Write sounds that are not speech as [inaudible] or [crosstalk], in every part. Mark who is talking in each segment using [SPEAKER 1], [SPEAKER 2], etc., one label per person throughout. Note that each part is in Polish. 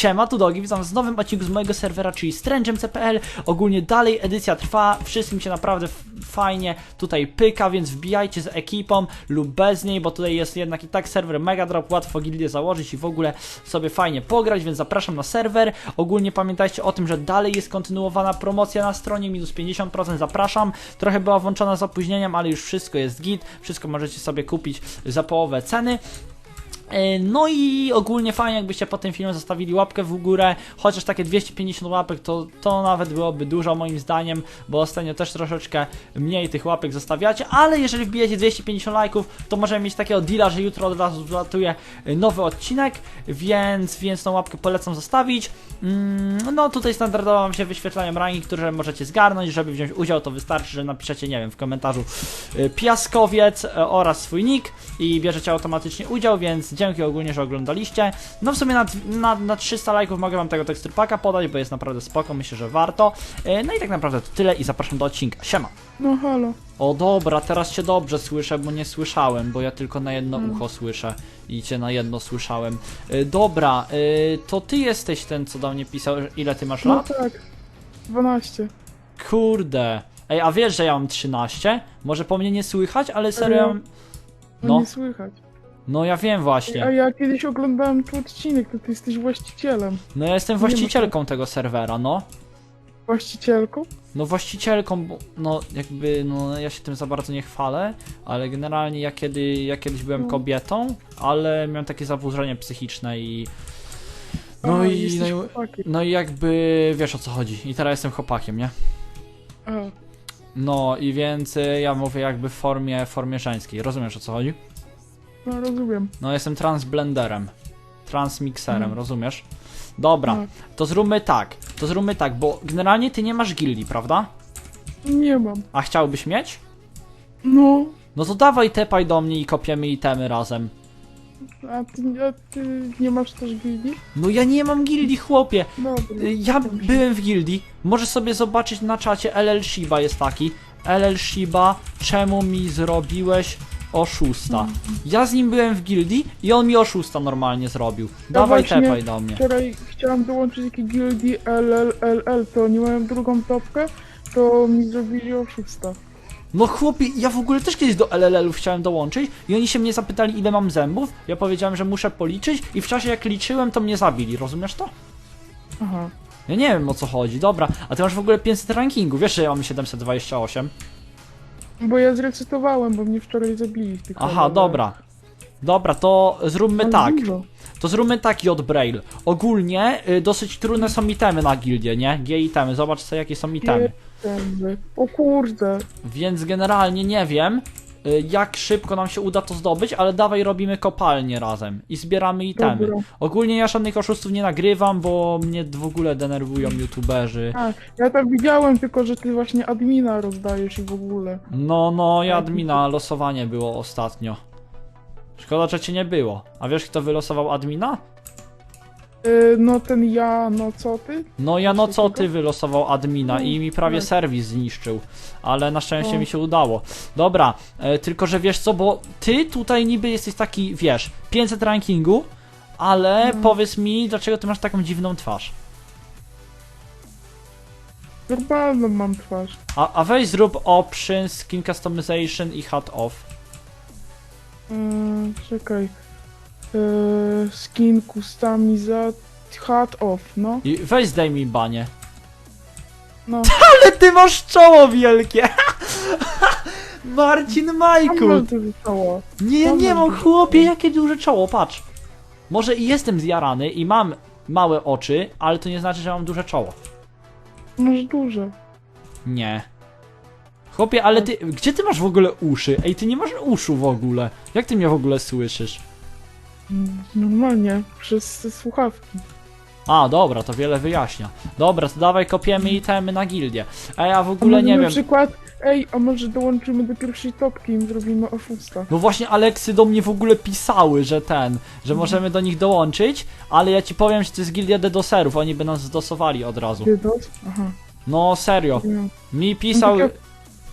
[SPEAKER 1] Siema, tu Dogi, witam z nowym odcinku z mojego serwera, czyli strangem.cpl. Ogólnie dalej edycja trwa, wszystkim się naprawdę fajnie tutaj pyka, więc wbijajcie z ekipą lub bez niej, bo tutaj jest jednak i tak serwer mega drop, łatwo gildię założyć i w ogóle sobie fajnie pograć, więc zapraszam na serwer. Ogólnie pamiętajcie o tym, że dalej jest kontynuowana promocja na stronie, minus 50%, zapraszam. Trochę była włączona z opóźnieniem, ale już wszystko jest git, wszystko możecie sobie kupić za połowę ceny. E, No i ogólnie fajnie, jakbyście po tym filmie zostawili łapkę w górę, chociaż takie 250 łapek to, to nawet byłoby dużo moim zdaniem, bo ostatnio też troszeczkę mniej tych łapek zostawiacie, ale jeżeli wbijecie 250 lajków, to możemy mieć takiego deala, że jutro od razu zlatuje e, nowy odcinek, więc, więc tą łapkę polecam zostawić. Mm, No tutaj standardowo wam się wyświetlają rangi, które możecie zgarnąć, żeby wziąć udział to wystarczy, że napiszecie, nie wiem, w komentarzu y, piaskowiec oraz swój nick i bierzecie automatycznie udział, więc dzięki ogólnie, że oglądaliście. No w sumie na, na, na 300 lajków mogę wam tego teksturpaka podać, bo jest naprawdę spoko, myślę, że warto. Y, No i tak naprawdę to tyle i zapraszam do odcinka. Siema!
[SPEAKER 2] No halo.
[SPEAKER 1] O dobra, teraz cię dobrze słyszę, bo nie słyszałem, bo ja tylko na jedno
[SPEAKER 2] Mm.
[SPEAKER 1] ucho słyszę i cię na jedno słyszałem. Y, dobra, y, to ty jesteś ten, co do mnie pisał, ile ty masz
[SPEAKER 2] No
[SPEAKER 1] lat?
[SPEAKER 2] tak. 12.
[SPEAKER 1] Kurde. Ej, a wiesz, że ja mam 13? Może po mnie nie słychać, ale serio... mam-
[SPEAKER 2] No,
[SPEAKER 1] No.
[SPEAKER 2] nie słychać.
[SPEAKER 1] No ja wiem
[SPEAKER 2] A
[SPEAKER 1] właśnie.
[SPEAKER 2] ja kiedyś oglądałem tu odcinek, to ty jesteś właścicielem.
[SPEAKER 1] No ja jestem właścicielką tego serwera, no.
[SPEAKER 2] Właścicielką?
[SPEAKER 1] No właścicielką, bo, no jakby, no ja się tym za bardzo nie chwalę, ale generalnie ja, kiedy, ja kiedyś byłem
[SPEAKER 2] No.
[SPEAKER 1] kobietą, ale miałem takie zaburzenie psychiczne i... No
[SPEAKER 2] A,
[SPEAKER 1] i,
[SPEAKER 2] jesteś
[SPEAKER 1] no, i,
[SPEAKER 2] chłopakiem.
[SPEAKER 1] no i jakby wiesz o co chodzi. I teraz jestem chłopakiem, nie?
[SPEAKER 2] A,
[SPEAKER 1] No i więc y, ja mówię jakby w formie, formie żeńskiej. Rozumiesz o co chodzi?
[SPEAKER 2] No rozumiem.
[SPEAKER 1] No jestem transblenderem. Transmixerem,
[SPEAKER 2] Mhm.
[SPEAKER 1] rozumiesz? Dobra,
[SPEAKER 2] Tak.
[SPEAKER 1] to zróbmy tak. To zróbmy tak, bo generalnie ty nie masz gildii, prawda?
[SPEAKER 2] Nie mam.
[SPEAKER 1] A chciałbyś mieć?
[SPEAKER 2] No,
[SPEAKER 1] No to dawaj tepaj do mnie i kopiemy itemy razem.
[SPEAKER 2] a ty, a ty nie masz też gildii?
[SPEAKER 1] No ja nie mam gildii, chłopie.
[SPEAKER 2] Dobra.
[SPEAKER 1] Y, Ja byłem w gildii. Możesz sobie zobaczyć na czacie LL Shiba jest taki. LL Shiba, czemu mi zrobiłeś oszusta? Ja z nim byłem w gildii i on mi oszusta normalnie zrobił. Dawaj
[SPEAKER 2] właśnie-
[SPEAKER 1] tepaj do mnie.
[SPEAKER 2] Wczoraj chciałam dołączyć jakiej gildii LLLL, to nie miałem drugą topkę, to mi zrobili oszusta.
[SPEAKER 1] No chłopie, ja w ogóle też kiedyś do LLL-ów chciałem dołączyć i oni się mnie zapytali ile mam zębów. Ja powiedziałem, że muszę policzyć i w czasie jak liczyłem to mnie zabili, rozumiesz to?
[SPEAKER 2] Aha.
[SPEAKER 1] Ja nie wiem o co chodzi, dobra. A ty masz w ogóle 500 rankingu, wiesz, że ja mam 728?
[SPEAKER 2] Bo ja zrecytowałem, bo mnie wczoraj zabili w tych
[SPEAKER 1] Aha, dobra. Dobra, to zróbmy
[SPEAKER 2] Mam
[SPEAKER 1] tak.
[SPEAKER 2] dużo.
[SPEAKER 1] To zróbmy tak, J Braille. Ogólnie y, dosyć trudne są itemy na gildię, nie? G itemy, zobacz sobie jakie są itemy.
[SPEAKER 2] Zęby. O kurde.
[SPEAKER 1] Więc generalnie nie wiem, jak szybko nam się uda to zdobyć, ale dawaj robimy kopalnię razem i zbieramy itemy.
[SPEAKER 2] Dobra.
[SPEAKER 1] Ogólnie ja żadnych oszustów nie nagrywam, bo mnie w ogóle denerwują youtuberzy.
[SPEAKER 2] A, ja tam widziałem tylko, że ty właśnie admina rozdajesz i w ogóle.
[SPEAKER 1] No, no, ja admina, losowanie było ostatnio. Szkoda, że cię nie było. A wiesz, kto wylosował admina?
[SPEAKER 2] Yy, no ten ja, no co ty?
[SPEAKER 1] No ja no co ty wylosował admina i mi prawie
[SPEAKER 2] tak.
[SPEAKER 1] serwis zniszczył, ale na szczęście
[SPEAKER 2] No.
[SPEAKER 1] mi się udało. Dobra, e, tylko że wiesz co, bo ty tutaj niby jesteś taki, wiesz, 500 rankingu, ale
[SPEAKER 2] No.
[SPEAKER 1] powiedz mi, dlaczego ty masz taką dziwną twarz?
[SPEAKER 2] Normalną mam twarz.
[SPEAKER 1] A, a weź zrób options, skin customization i hat off.
[SPEAKER 2] Yy, czekaj. Yy, skin customiza hat off, no.
[SPEAKER 1] I weź zdejmij banie.
[SPEAKER 2] No. [laughs]
[SPEAKER 1] Ale ty masz czoło wielkie! [laughs] Marcin Majku!
[SPEAKER 2] mam to zostało.
[SPEAKER 1] Nie, ja nie mam chłopie, jakie duże czoło, patrz. Może i jestem zjarany i mam małe oczy, ale to nie znaczy, że mam duże czoło.
[SPEAKER 2] Masz duże.
[SPEAKER 1] Nie. Chłopie, ale ty, gdzie ty masz w ogóle uszy? Ej, ty nie masz uszu w ogóle. Jak ty mnie w ogóle słyszysz?
[SPEAKER 2] Mm, Normalnie, przez słuchawki.
[SPEAKER 1] A, dobra, to wiele wyjaśnia. Dobra, to dawaj kopiemy itemy na gildię. A ja w ogóle nie
[SPEAKER 2] na
[SPEAKER 1] wiem.
[SPEAKER 2] przykład, ej, a może dołączymy do pierwszej topki i im zrobimy oszusta.
[SPEAKER 1] No właśnie Aleksy do mnie w ogóle pisały, że ten, że możemy do nich dołączyć, ale ja ci powiem, że to jest gildia dedoserów, oni by nas zdosowali od razu.
[SPEAKER 2] Dydos? Aha.
[SPEAKER 1] No serio,
[SPEAKER 2] Nie.
[SPEAKER 1] mi pisał...
[SPEAKER 2] No,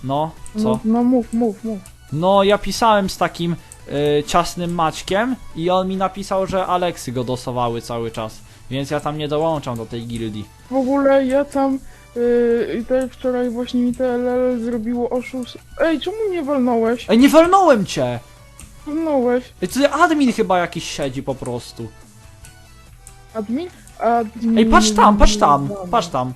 [SPEAKER 1] No,
[SPEAKER 2] No,
[SPEAKER 1] co?
[SPEAKER 2] no mów, mów, mów.
[SPEAKER 1] No ja pisałem z takim y, ciasnym Maćkiem i on mi napisał, że Aleksy go dosowały cały czas. Więc ja tam nie dołączam do tej gildii.
[SPEAKER 2] W ogóle ja tam yy, i tak wczoraj właśnie mi TLL zrobiło oszust. Ej, czemu mnie walnąłeś?
[SPEAKER 1] Ej, nie walnąłem cię!
[SPEAKER 2] Walnąłeś.
[SPEAKER 1] Ej, tutaj admin chyba jakiś siedzi po prostu.
[SPEAKER 2] Admin? Admin.
[SPEAKER 1] Ej, patrz tam, patrz tam, patrz tam.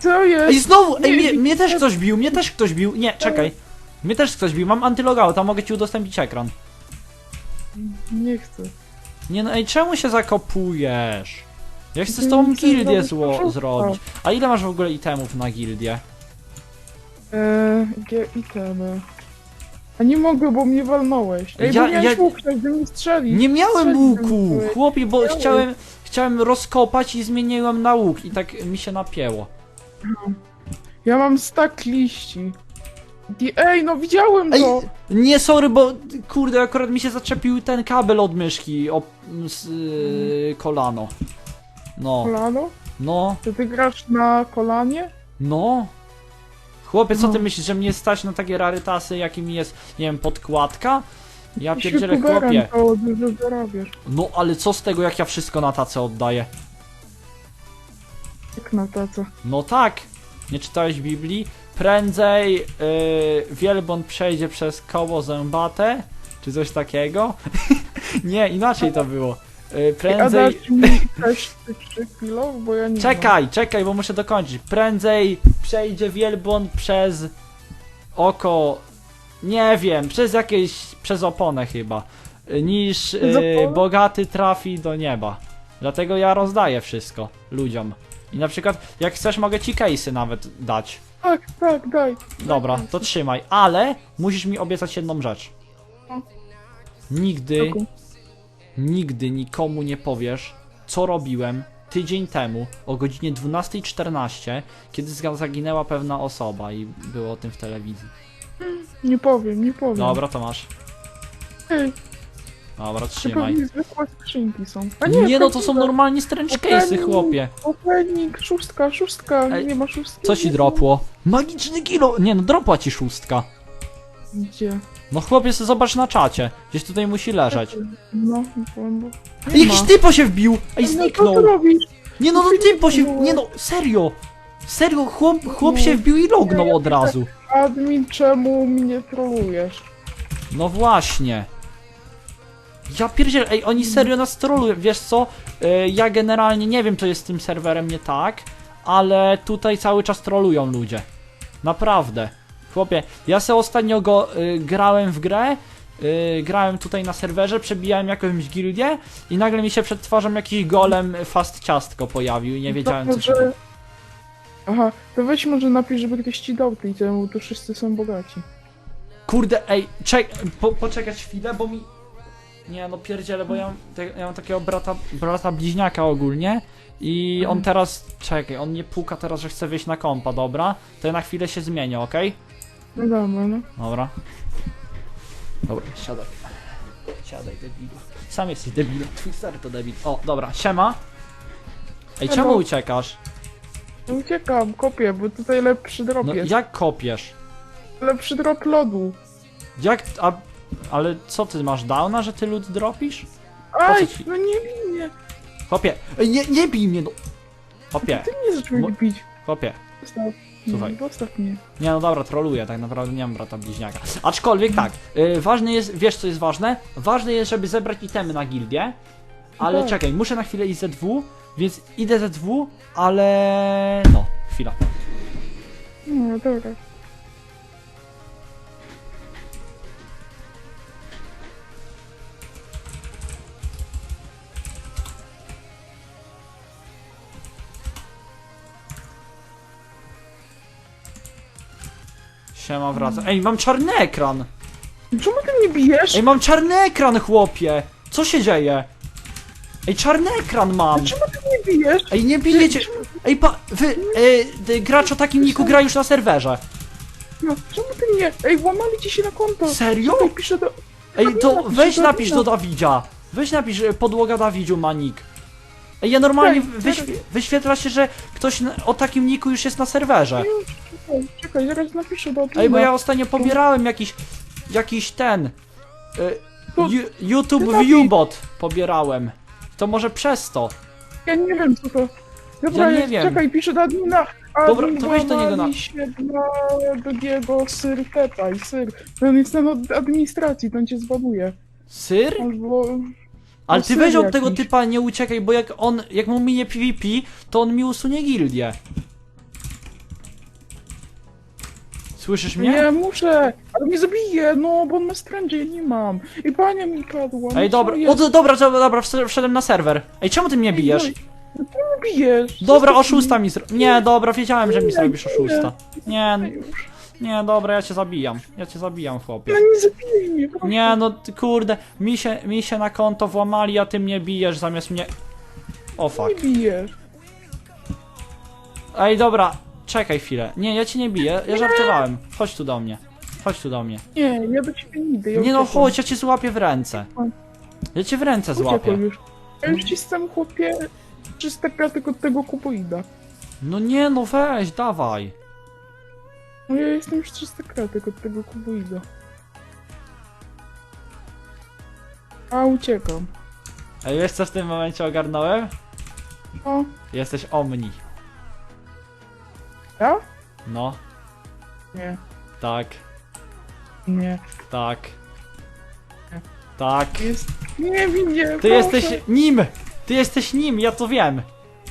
[SPEAKER 2] Co jest?
[SPEAKER 1] Ej, znowu! Ej,
[SPEAKER 2] Nie,
[SPEAKER 1] mnie,
[SPEAKER 2] nie,
[SPEAKER 1] mnie też
[SPEAKER 2] nie.
[SPEAKER 1] ktoś bił, mnie też ktoś bił. Nie, czekaj. Mnie też ktoś bił, mam antylogouta, mogę ci udostępnić ekran.
[SPEAKER 2] Nie chcę.
[SPEAKER 1] Nie no, ej, czemu się zakopujesz? Ja chcę z
[SPEAKER 2] Nie
[SPEAKER 1] tobą
[SPEAKER 2] chcę
[SPEAKER 1] gildię
[SPEAKER 2] zrobić
[SPEAKER 1] zło zrobić. A ile masz w ogóle itemów na gildię?
[SPEAKER 2] Eee, itemy. A nie mogę, bo mnie walnąłeś. Ej,
[SPEAKER 1] Ja-
[SPEAKER 2] bo miałeś
[SPEAKER 1] ja-
[SPEAKER 2] łuk, mnie strzelić.
[SPEAKER 1] Nie miałem łuku! Chłopie, bo
[SPEAKER 2] Miałeś.
[SPEAKER 1] chciałem, chciałem rozkopać i zmieniłem na łuk i tak mi się napięło.
[SPEAKER 2] Ja mam stak liści. Ej, no widziałem
[SPEAKER 1] Ej,
[SPEAKER 2] to!
[SPEAKER 1] nie, sorry, bo kurde, akurat mi się zaczepił ten kabel od myszki o z, yy, kolano. No,
[SPEAKER 2] Kolano?
[SPEAKER 1] no,
[SPEAKER 2] To ty grasz na kolanie?
[SPEAKER 1] no. Chłopie, co ty
[SPEAKER 2] No.
[SPEAKER 1] myślisz, że mnie stać na takie rarytasy, jakimi jest, nie wiem, podkładka? Ja
[SPEAKER 2] Jesteś
[SPEAKER 1] pierdzielę,
[SPEAKER 2] youtuberem,
[SPEAKER 1] chłopie.
[SPEAKER 2] to dużo zarabiasz.
[SPEAKER 1] No, ale co z tego, jak ja wszystko na tacę oddaję?
[SPEAKER 2] Jak na taco.
[SPEAKER 1] No tak, nie czytałeś Biblii? Prędzej yy, wielbłąd przejdzie przez koło zębate, czy coś takiego? [laughs] nie, inaczej to było. Yy, prędzej...
[SPEAKER 2] dasz mi też tych 3 kilo, bo ja nie
[SPEAKER 1] Czekaj, czekaj, bo muszę dokończyć. Prędzej przejdzie wielbłąd przez oko... Nie wiem, przez jakieś... przez oponę chyba. y, Niż yy, bogaty trafi do nieba. Dlatego ja rozdaję wszystko ludziom. I na przykład, jak chcesz, mogę ci case'y nawet dać.
[SPEAKER 2] Tak, tak, daj.
[SPEAKER 1] Dobra, to trzymaj, ale musisz mi obiecać jedną rzecz.
[SPEAKER 2] No.
[SPEAKER 1] Nigdy,
[SPEAKER 2] Jaką?
[SPEAKER 1] nigdy nikomu nie powiesz, co robiłem tydzień temu o godzinie 12.14, kiedy zga- zaginęła pewna osoba i było o tym w telewizji.
[SPEAKER 2] Nie powiem, nie powiem.
[SPEAKER 1] Dobra, to masz.
[SPEAKER 2] Ej,
[SPEAKER 1] Dobra, trzymaj.
[SPEAKER 2] zwykłe skrzynki są. A
[SPEAKER 1] Nie, no to są normalnie strange case'y, chłopie.
[SPEAKER 2] Opening, szóstka, szóstka,
[SPEAKER 1] Ej,
[SPEAKER 2] nie ma szóstki.
[SPEAKER 1] Co ci dropło? Magiczny kilo! Nie no, dropła ci szóstka.
[SPEAKER 2] Gdzie?
[SPEAKER 1] No chłopie, sobie zobacz na czacie. Gdzieś tutaj musi leżeć.
[SPEAKER 2] No, bo...
[SPEAKER 1] Jakiś
[SPEAKER 2] ma.
[SPEAKER 1] typo się wbił! Ej,
[SPEAKER 2] No, Co
[SPEAKER 1] zniknął!
[SPEAKER 2] ty robisz?
[SPEAKER 1] Nie no, no typo się... Nie no, serio! Serio, chłop, chłop się wbił i lognął od razu.
[SPEAKER 2] Admin, czemu mnie trolujesz?
[SPEAKER 1] No właśnie. Ja pierdzielę, ej, oni serio nas trolują, wiesz co? E, ja generalnie nie wiem, co jest z tym serwerem nie tak, ale tutaj cały czas trolują ludzie. Naprawdę. Chłopie, ja se ostatnio go y, grałem w grę, y, grałem tutaj na serwerze, przebijałem jakąś gildię i nagle mi się przed twarzą jakiś golem fast ciastko pojawił i nie wiedziałem co się...
[SPEAKER 2] może... Aha, to weź może napisz, żeby ktoś ci dał tej temu, to wszyscy są bogaci.
[SPEAKER 1] Kurde, ej, czek, po, poczekać chwilę, bo mi... Nie no pierdzielę, bo ja mam, te, ja mam takiego brata, brata bliźniaka ogólnie i on teraz, czekaj, on nie puka teraz, że chce wyjść na kompa, dobra? To ja na chwilę się zmienię, okej?
[SPEAKER 2] No dobra, no.
[SPEAKER 1] Dobra. Dobra, siadaj. Siadaj, debilu. Sam jesteś debilem, twój stary to debil. O, dobra, siema. Ej, czemu uciekasz?
[SPEAKER 2] No Uciekam, kopię, bo tutaj lepszy drop
[SPEAKER 1] No
[SPEAKER 2] jest.
[SPEAKER 1] jak kopiesz?
[SPEAKER 2] Lepszy drop lodu.
[SPEAKER 1] Jak, a... Ale co ty masz downa, że ty lud dropisz?
[SPEAKER 2] Aj,
[SPEAKER 1] ci?
[SPEAKER 2] no nie bij mnie.
[SPEAKER 1] Chłopie, ej, nie, nie bij mnie, no. Chłopie,
[SPEAKER 2] Ty mnie zacząłeś
[SPEAKER 1] Mo-
[SPEAKER 2] bić.
[SPEAKER 1] chłopie.
[SPEAKER 2] Zostaw.
[SPEAKER 1] Słuchaj.
[SPEAKER 2] Zostaw mnie.
[SPEAKER 1] Nie no dobra, troluję, tak naprawdę nie mam brata bliźniaka. Aczkolwiek tak, y, ważne jest, wiesz co jest ważne? Ważne jest, żeby zebrać itemy na gildię, ale
[SPEAKER 2] Tak.
[SPEAKER 1] czekaj, muszę na chwilę iść ZW, więc idę ZW, ale... no, chwila.
[SPEAKER 2] No dobra.
[SPEAKER 1] Ej, mam czarny ekran!
[SPEAKER 2] Czemu ty mnie bijesz?
[SPEAKER 1] Ej, mam czarny ekran, chłopie! Co się dzieje? Ej, czarny ekran mam!
[SPEAKER 2] Czemu ty mnie bijesz?
[SPEAKER 1] Ej, nie bijecie! Ej, pa, wy, y, gracz o takim niku gra już na serwerze.
[SPEAKER 2] No, czemu ty mnie? Ej, łamali ci się na konto.
[SPEAKER 1] Serio?
[SPEAKER 2] Tutaj piszę do...
[SPEAKER 1] Ej, to weź napisz do
[SPEAKER 2] admina.
[SPEAKER 1] Dawidzia. Weź napisz podłoga Dawidziu ma nick. Ej, ja normalnie wyświe, wyświetla się, że ktoś o takim niku już jest na serwerze.
[SPEAKER 2] Czekaj, zaraz napiszę do
[SPEAKER 1] Ej, bo ja ostatnio pobierałem jakiś, jakiś ten, y,
[SPEAKER 2] To-
[SPEAKER 1] Ju- YouTube
[SPEAKER 2] ty napisz.
[SPEAKER 1] Viewbot pobierałem. To może przez to.
[SPEAKER 2] Ja nie wiem co to. Dobra,
[SPEAKER 1] Ja nie wiem.
[SPEAKER 2] czekaj, piszę do admina.
[SPEAKER 1] Dobra, to weź do niego na-
[SPEAKER 2] dla drugiego syr Pepaj, syr. Ten jest ten od administracji, ten cię zbaduje.
[SPEAKER 1] Syr?
[SPEAKER 2] Albo...
[SPEAKER 1] Ale ty
[SPEAKER 2] syr
[SPEAKER 1] weź od tego
[SPEAKER 2] jakiś.
[SPEAKER 1] typa nie uciekaj, bo jak on, jak mu minie PvP, to on mi usunie gildię. Słyszysz mnie?
[SPEAKER 2] Nie, muszę, ale mnie zabije, no, bo on ma stręże, ja nie mam. I pania mi padła. no
[SPEAKER 1] Ej, dobra, o, do- dobra, dobra, dobra, wszedłem- wszedłem na serwer. Ej, czemu ty mnie bijesz?
[SPEAKER 2] Ej, No ty mnie bijesz.
[SPEAKER 1] Dobra,
[SPEAKER 2] Zostaw
[SPEAKER 1] oszusta mi zro... Nie, dobra, wiedziałem, że mi zrobisz oszusta. Nie,
[SPEAKER 2] mnie. Już.
[SPEAKER 1] nie, dobra, ja cię zabijam. Ja cię zabijam, chłopie.
[SPEAKER 2] No nie mnie, proszę.
[SPEAKER 1] Nie, no ty, kurde, mi się, mi się na konto włamali, a ty mnie bijesz zamiast mnie... O fuck.
[SPEAKER 2] Nie bijesz.
[SPEAKER 1] Ej, dobra, czekaj chwilę. Nie, ja cię nie biję, ja żartowałem. Chodź tu do mnie. Chodź tu do mnie.
[SPEAKER 2] Nie, ja do ciebie nie idę. Ja
[SPEAKER 1] Nie no,
[SPEAKER 2] uciekam.
[SPEAKER 1] chodź, ja cię złapię w ręce. Ja cię w ręce złapię.
[SPEAKER 2] Już. Ja już ci jestem chłopie 300 kratek od tego kuboida.
[SPEAKER 1] No nie, no weź, dawaj.
[SPEAKER 2] No ja jestem już 300 kratek od tego kuboida. A uciekam.
[SPEAKER 1] Ej, wiesz co w tym momencie ogarnąłem?
[SPEAKER 2] O,
[SPEAKER 1] Jesteś Omni. No,
[SPEAKER 2] Nie,
[SPEAKER 1] tak,
[SPEAKER 2] nie.
[SPEAKER 1] tak.
[SPEAKER 2] Nie.
[SPEAKER 1] Tak.
[SPEAKER 2] Jest... Nie, winie,
[SPEAKER 1] Ty jesteś nim! Ty jesteś nim, ja to wiem.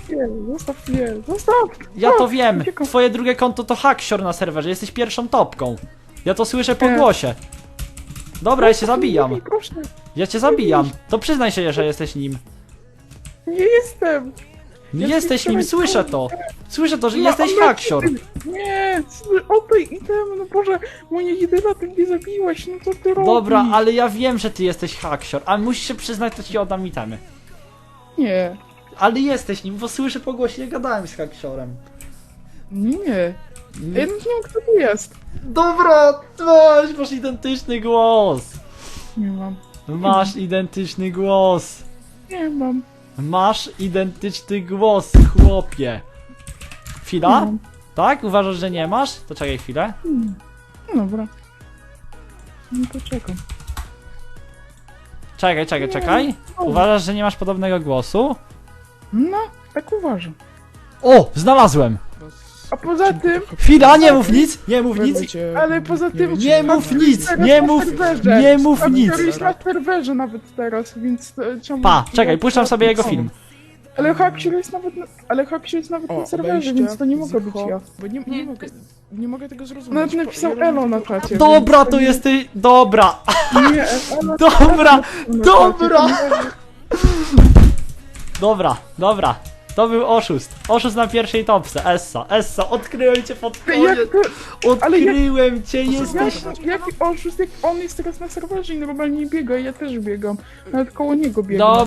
[SPEAKER 2] Nie, zostaw mnie, zostaw!
[SPEAKER 1] Ja to wiem.
[SPEAKER 2] uciekam.
[SPEAKER 1] Twoje drugie konto to haksior na serwerze, jesteś pierwszą topką. Ja to słyszę po
[SPEAKER 2] Nie.
[SPEAKER 1] głosie. Dobra, ja cię zabijam.
[SPEAKER 2] Proszę,
[SPEAKER 1] Ja cię zabijam. To przyznaj się, że jesteś nim.
[SPEAKER 2] nie jestem! Ja
[SPEAKER 1] jesteś nim, słyszę to. Słyszę to, że
[SPEAKER 2] No,
[SPEAKER 1] jesteś
[SPEAKER 2] ale-
[SPEAKER 1] haksior.
[SPEAKER 2] Nie, oddaj item, no Boże, moja jedyna ty mnie zabiłaś, no co ty robisz?
[SPEAKER 1] Dobra, ale ja wiem, że ty jesteś haksior, a musisz się przyznać, to ci oddam itemy.
[SPEAKER 2] Nie,
[SPEAKER 1] Ale jesteś nim, bo słyszę po głosie, nie gadałem z haksiorem.
[SPEAKER 2] nie, ja nie wiem kto to jest.
[SPEAKER 1] Dobra, masz, masz identyczny głos.
[SPEAKER 2] Nie mam,
[SPEAKER 1] Masz identyczny głos.
[SPEAKER 2] nie mam,
[SPEAKER 1] Masz identyczny głos, chłopie.
[SPEAKER 2] nie
[SPEAKER 1] Chwila?
[SPEAKER 2] mam.
[SPEAKER 1] Tak? Uważasz, że nie masz? To czekaj chwilę.
[SPEAKER 2] Hmm. No dobra. No to czekam.
[SPEAKER 1] Czekaj, czekaj, czekaj. Uważasz, że nie masz podobnego głosu?
[SPEAKER 2] No, tak uważam.
[SPEAKER 1] O, znalazłem.
[SPEAKER 2] A poza tym,
[SPEAKER 1] Chwila, nie mów nic, nie mów nic.
[SPEAKER 2] ale poza tym...
[SPEAKER 1] Nie mów
[SPEAKER 2] jest
[SPEAKER 1] nic, nie mów- nie mów nic.
[SPEAKER 2] jest na serwerze nawet teraz, więc e, czemu...
[SPEAKER 1] Pa, czekaj, puszczam sobie jego film.
[SPEAKER 2] Ale Haksior jest nawet na, ale jest nawet na serwerze, więc to nie mogę być ja.
[SPEAKER 3] Bo nie, nie, mogę, nie mogę tego zrozumieć.
[SPEAKER 2] Nawet napisał
[SPEAKER 3] ja
[SPEAKER 2] Elo na czacie.
[SPEAKER 1] Dobra, to
[SPEAKER 2] nie-
[SPEAKER 1] jesteś... Dobra,
[SPEAKER 2] Nie, Elo [laughs]
[SPEAKER 1] dobra, dobra. dobra, dobra. To był oszust. Oszust na pierwszej topce. Essa, Essa, odkryłem cię pod koniec.
[SPEAKER 2] Jak to,
[SPEAKER 1] Odkryłem cię, jesteś...
[SPEAKER 2] jak, jaki oszust, jak on jest teraz na serwerze i normalnie biega, ja też biegam. Nawet koło niego biegam.